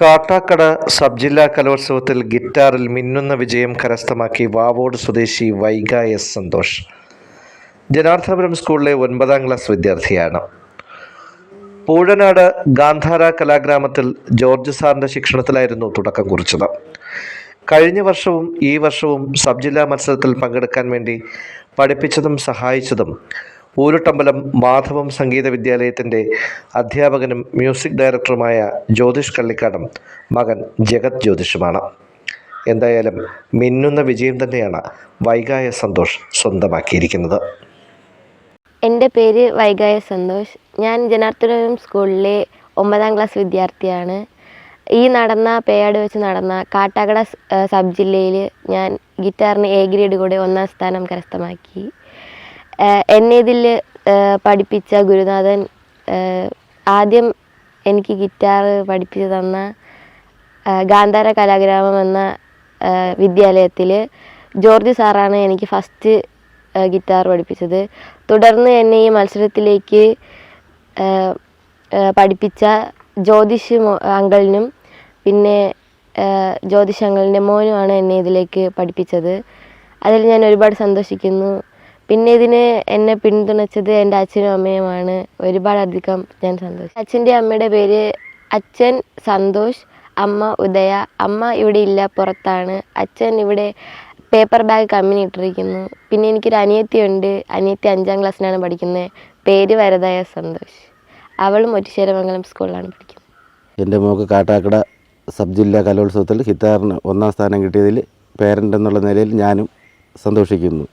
Kattakada sub ജില്ലാ കലോത്സവത്തിൽ ഗിറ്റാറിൽ മിന്നുന്ന വിജയം കരസ്ഥമാക്കി വാവോട് സ്വദേശി വൈഗ എസ് സന്തോഷ്. ജനാർദ്ദനപുരം സ്കൂളിലെ ഒൻപതാം ക്ലാസ് വിദ്യാർത്ഥിയാണ്. പൂഴനാട് ഗാന്ധാര കലാഗ്രാമത്തിൽ ജോർജ് സാറിന്റെ ശിക്ഷണത്തിലായിരുന്നു തുടക്കം കുറിച്ചത്. കഴിഞ്ഞ വർഷവും ഈ വർഷവും സബ് ജില്ലാ മത്സരത്തിൽ പങ്കെടുക്കാൻ വേണ്ടി പഠിപ്പിച്ചതും സഹായിച്ചതും ഊരുട്ടമ്പലം മാധവം സംഗീത വിദ്യാലയത്തിന്റെ അധ്യാപകനും മ്യൂസിക് ഡയറക്ടറുമായ ജ്യോതിഷ് കള്ളിക്കാടം മകൻ ജഗത് ജ്യോതിഷുമാണ്. എന്തായാലും മിന്നുന്ന വിജയം തന്നെയാണ് വൈകായ സന്തോഷ് സ്വന്തമാക്കിയിരിക്കുന്നത്. എന്റെ പേര് വൈകായ സന്തോഷ്. ഞാൻ ജനാർദ്ദനം സ്കൂളിലെ ഒമ്പതാം ക്ലാസ് വിദ്യാർത്ഥിയാണ്. ഈ നടന്ന പേയാട് വെച്ച് നടന്ന കാട്ടാക്കട സബ് ജില്ലയിൽ ഞാൻ ഗിറ്റാറിന് എ ഗ്രേഡ് കൂടെ ഒന്നാം സ്ഥാനം കരസ്ഥമാക്കി. എന്നെ ഇതിൽ പഠിപ്പിച്ച ഗുരുനാഥൻ ആദ്യം എനിക്ക് ഗിറ്റാർ പഠിപ്പിച്ചു തന്ന ഗാന്ധാര കലാഗ്രാമം എന്ന വിദ്യാലയത്തിൽ ജോർജ് സാറാണ് എനിക്ക് ഫസ്റ്റ് ഗിറ്റാർ പഠിപ്പിച്ചത്. തുടർന്ന് എന്നെ ഈ മത്സരത്തിലേക്ക് പഠിപ്പിച്ച ജ്യോതിഷ് അങ്കളിനും പിന്നെ ജ്യോതിഷ് അങ്കളിന്റെ മോനുമാണ് എന്നെ ഇതിലേക്ക് പഠിപ്പിച്ചത്. അതിൽ ഞാൻ ഒരുപാട് സന്തോഷിക്കുന്നു. പിന്നെ ഇതിന് എന്നെ പിന്തുണച്ചത് എന്റെ അച്ഛനും അമ്മയുമാണ്. ഒരുപാടധികം ഞാൻ സന്തോഷം അച്ഛന്റെ അമ്മയുടെ പേര് അച്ഛൻ സന്തോഷ് അമ്മ ഉദയ. അമ്മ ഇവിടെ ഇല്ല പുറത്താണ്. അച്ഛൻ ഇവിടെ പേപ്പർ ബാഗ് കമ്പനി ഇട്ടിരിക്കുന്നു. പിന്നെ എനിക്കൊരു അനിയത്തിയുണ്ട്. അനിയത്തി അഞ്ചാം ക്ലാസ്സിലാണ് പഠിക്കുന്നത്. പേര് വരതായ സന്തോഷ്. അവളും ഒറ്റശ്ശേരമംഗലം സ്കൂളിലാണ് പഠിക്കുന്നത്. എന്റെ മോക്ക് കാട്ടാക്കട സബ് ജില്ലാ കലോത്സവത്തിൽ ഹിത്താറിന് ഒന്നാം സ്ഥാനം കിട്ടിയതിൽ പേരന്റ് എന്നുള്ള നിലയിൽ ഞാനും സന്തോഷിക്കുന്നു.